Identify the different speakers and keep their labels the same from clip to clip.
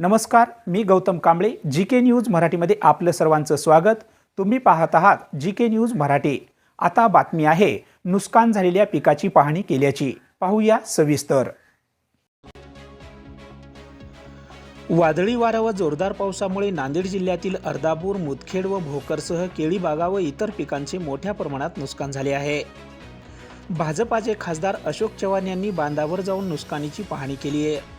Speaker 1: नमस्कार मी Gautam Kamble G K news मराठीमध्ये आपलं सर्वांचं स्वागत. तुम्ही पाहत आहात जी के न्यूज मराठी. आता बातमी आहे नुकसान झालेल्या पिकाची पाहणी केल्याची. पाहूया सविस्तर. वादळी वारा व जोरदार पावसामुळे नांदेड जिल्ह्यातील अर्धापूर मुदखेड व भोकरसह केळी बागा व इतर पिकांचे मोठ्या प्रमाणात नुकसान झाले आहे. भाजपाचे खासदार अशोक चव्हाण यांनी बांधावर जाऊन नुकसानीची पाहणी केली आहे.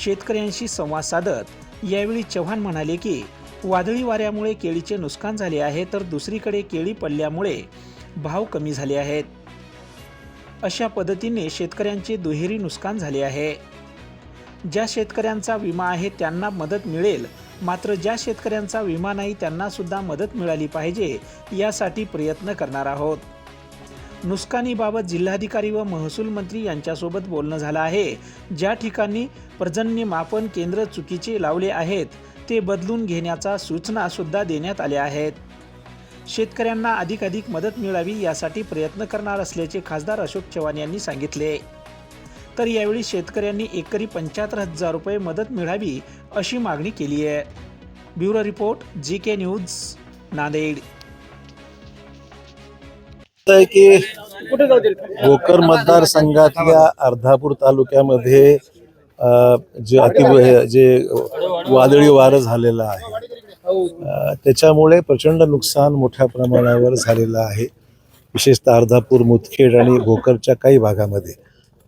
Speaker 1: शेतकऱ्यांशी संवाद साधत. यावेळी चव्हाण म्हणाले की वादळी वाऱ्यामुळे केळीचे नुकसान झाले आहे तर दुसरीकडे केळी पडल्यामुळे भाव कमी झाले आहेत. अशा पद्धतीने शेतकऱ्यांचे दुहेरी नुकसान झाले आहे. ज्या शेतकऱ्यांचा विमा आहे त्यांना मदत मिळेल. मात्र ज्या शेतकऱ्यांचा विमा नाही त्यांनासुद्धा मदत मिळाली पाहिजे यासाठी प्रयत्न करणार आहोत. नुकसानीबाबत जिल्हाधिकारी व महसूल मंत्री यांच्यासोबत बोलणं झालं आहे. ज्या ठिकाणी पर्जन्य मापन केंद्र चुकीचे लावले आहेत ते बदलून घेण्याचा सूचना सुद्धा देण्यात आल्या आहेत. शेतकऱ्यांना अधिकाधिक मदत मिळावी यासाठी प्रयत्न करणार असल्याचे खासदार अशोक चव्हाण यांनी सांगितले. तर यावेळी शेतकऱ्यांनी एकरी पंच्याहत्तर हजार रुपये मदत मिळावी अशी मागणी केली आहे. Bureau report G K news Nanded.
Speaker 2: आहे की भोकर मतदारसंघातल्या अर्धापूर तालुक्यामध्ये जे अति जे वादळी वारं झालेलं आहे. त्याच्यामुळे प्रचंड नुकसान मोठ्या प्रमाणावर झालेलं आहे. विशेषतः अर्धापूर मुदखेड आणि भोकरच्या काही भागामध्ये.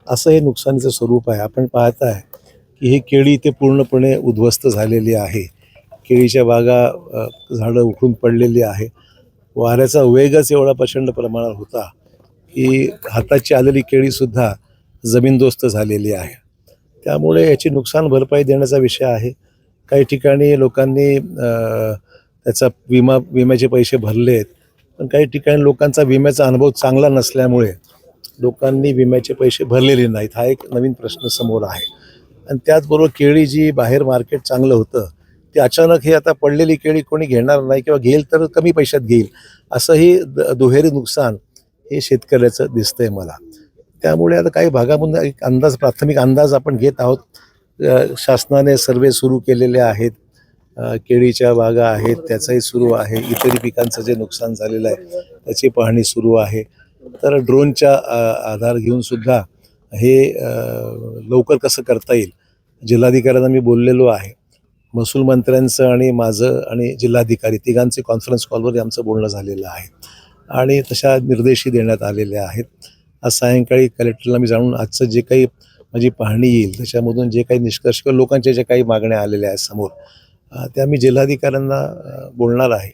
Speaker 2: असं हे नुकसानीचं स्वरूप आहे. आपण पाहताय की ही केळी इथे पूर्णपणे उद्ध्वस्त झालेली आहे. केळीच्या बागा झाडं उखडून पडलेली आहे. वाऱ्याचा वेगच एवढा प्रचंड प्रमाणात होता की हाताची आलेली केळीसुद्धा जमीनदोस्त झालेली आहे. त्यामुळे याची नुकसान भरपाई देण्याचा विषय आहे. काही ठिकाणी लोकांनी त्याचा विमा विम्याचे पैसे भरले आहेत पण काही ठिकाणी लोकांचा विम्याचा अनुभव चांगला नसल्यामुळे लोकांनी विम्याचे पैसे भरलेले नाहीत. हा एक नवीन प्रश्न समोर आहे. आणि त्याचबरोबर केळी जी बाहेर मार्केट चांगलं होतं ते अचानक हे आता पडलेली केळी कोणी घेणार नाही किंवा घेईल तर कमी पैशात घेईल असंही द- दुहेरी नुकसान हे शेतकऱ्याचं दिसतंय मला. त्यामुळे आता काही भागामधून एक अंदाज प्राथमिक अंदाज आपण घेत आहोत. शासनाने सर्वे सुरू केलेले आहेत. केळीच्या बागा आहेत त्याचाही सुरू आहे. इतरही पिकांचं जे नुकसान झालेलं आहे त्याची पाहणी सुरू आहे. तर ड्रोनच्या आधार घेऊन सुद्धा हे लवकर कसं करता येईल जिल्हाधिकाऱ्यांना मी बोललेलो आहे. महसूल मंत्र्यांचं आणि माझं आणि जिल्हाधिकारी तिघांचे कॉन्फरन्स कॉलवर आमचं बोलणं झालेलं आहे. आणि तशा निर्देशही देण्यात आलेल्या आहेत. आज सायंकाळी कलेक्टरला मी जाणून आजचं जे काही माझी पाहणी येईल त्याच्यामधून जे काही निष्कर्ष किंवा लोकांच्या ज्या काही मागण्या आलेल्या आहेत समोर त्या मी जिल्हाधिकाऱ्यांना बोलणार आहे.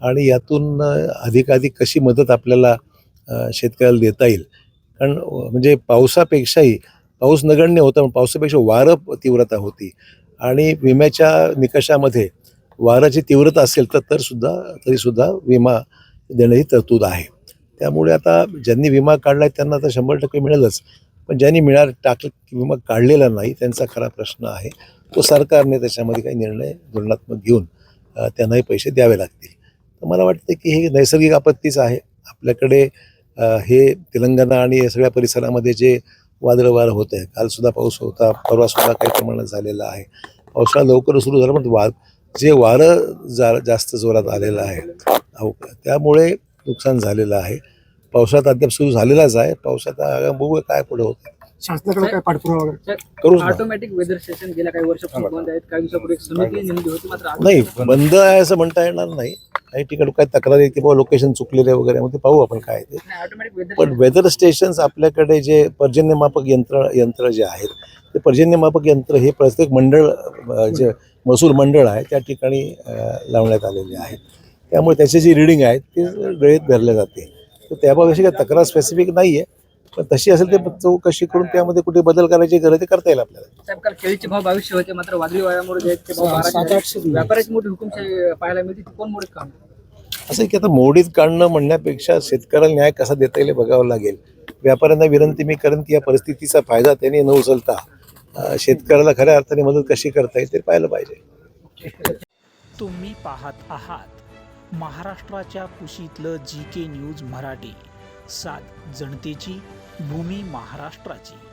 Speaker 2: आणि यातून अधिकाधिक कशी मदत आपल्याला शेतकऱ्याला देता येईल. कारण म्हणजे पावसापेक्षाही पाऊस नगण्य होता पण पावसापेक्षा वारं तीव्रता होती. आणि विम्याच्या निकषामध्ये वाराची तीव्रता असेल तर तरसुद्धा तरीसुद्धा विमा देण्याची तरतूद आहे. त्यामुळे आता ज्यांनी विमा काढला आहे त्यांना तर शंभर टक्के मिळेलच. पण ज्यांनी मिळा टाक विमा काढलेला नाही त्यांचा खरा प्रश्न आहे तो सरकारने त्याच्यामध्ये काही निर्णय धोरणात्मक घेऊन त्यांनाही पैसे द्यावे लागतील. तर मला वाटतं की हे नैसर्गिक आपत्तीच आहे. आपल्याकडे हे तेलंगणा आणि या सगळ्या परिसरामध्ये जे वादळं वारं होत आहे. कालसुद्धा पाऊस होता परवासुद्धा काही प्रमाणात झालेला आहे. पावसाळा लवकर सुरू झाला पण वा जे वारं जा जास्त जोरात आलेलं आहे त्यामुळे नुकसान झालेलं आहे. पावसाळ्यात अद्याप सुरू झालेलाच आहे. पावसात बघूया काय पुढे होतं.
Speaker 3: शासनाकडे काय पाठपुरावा वगैरे?
Speaker 2: करूच ना.
Speaker 4: ऑटोमॅटिक वेदर स्टेशन गेल्या काही वर्षापासून बंद आहेत. काही दिवसापूर्वी एक समिती नेमली होती मात्र आज-
Speaker 2: नाही बंद आहे असं म्हणता येणार नाही. काही ठिकाणी काय तक्रारी की बाबा लोकेशन चुकलेले वगैरे मग ते पाहू आपण काय ते. पण वेदर स्टेशन्स आपल्याकडे जे पर्जन्यमापक यंत्र यंत्र जे आहेत ते पर्जन्यमापक यंत्र हे प्रत्येक मंडळ जे महसूल मंडळ आहे त्या ठिकाणी लावण्यात आलेले आहेत. त्यामुळे त्याची जी रिडिंग आहे ती वेळेत धरल्या जाते. तर त्याबाबत काही तक्रार स्पेसिफिक नाही आहे तशी असेल ते चौकशी करून त्यामध्ये कुठे बदल करायची गरज आहे ते करता येईल आपल्याला.
Speaker 4: साहेब काल केळीचे भाव बावीसशे होते मात्र वादळी वाऱ्यामुळे जे आहेत ते भाव बाराशे
Speaker 3: सात
Speaker 4: झाले.
Speaker 3: आठशे दिले.
Speaker 4: व्यापाऱ्याची मोठी हुकुमशाही पाहायला मिळते ती कोण मोठी काम
Speaker 2: असं की आता मोडीत काढणं म्हणण्यापेक्षा शेतकऱ्याला न्याय कसा देता येईल हे बघावं लागेल. व्यापाऱ्यांना विनंती मी करेन की या परिस्थितीचा फायदा त्यांनी न उचलता अं, शेतकऱ्याला खऱ्या अर्थाने मदत कशी करता येईल ते पाहिलं पाहिजे.
Speaker 1: तुम्ही पाहत आहात महाराष्ट्राच्या कुशीतलं जी के न्यूज मराठी. सात जनतेची भूमी महाराष्ट्राची.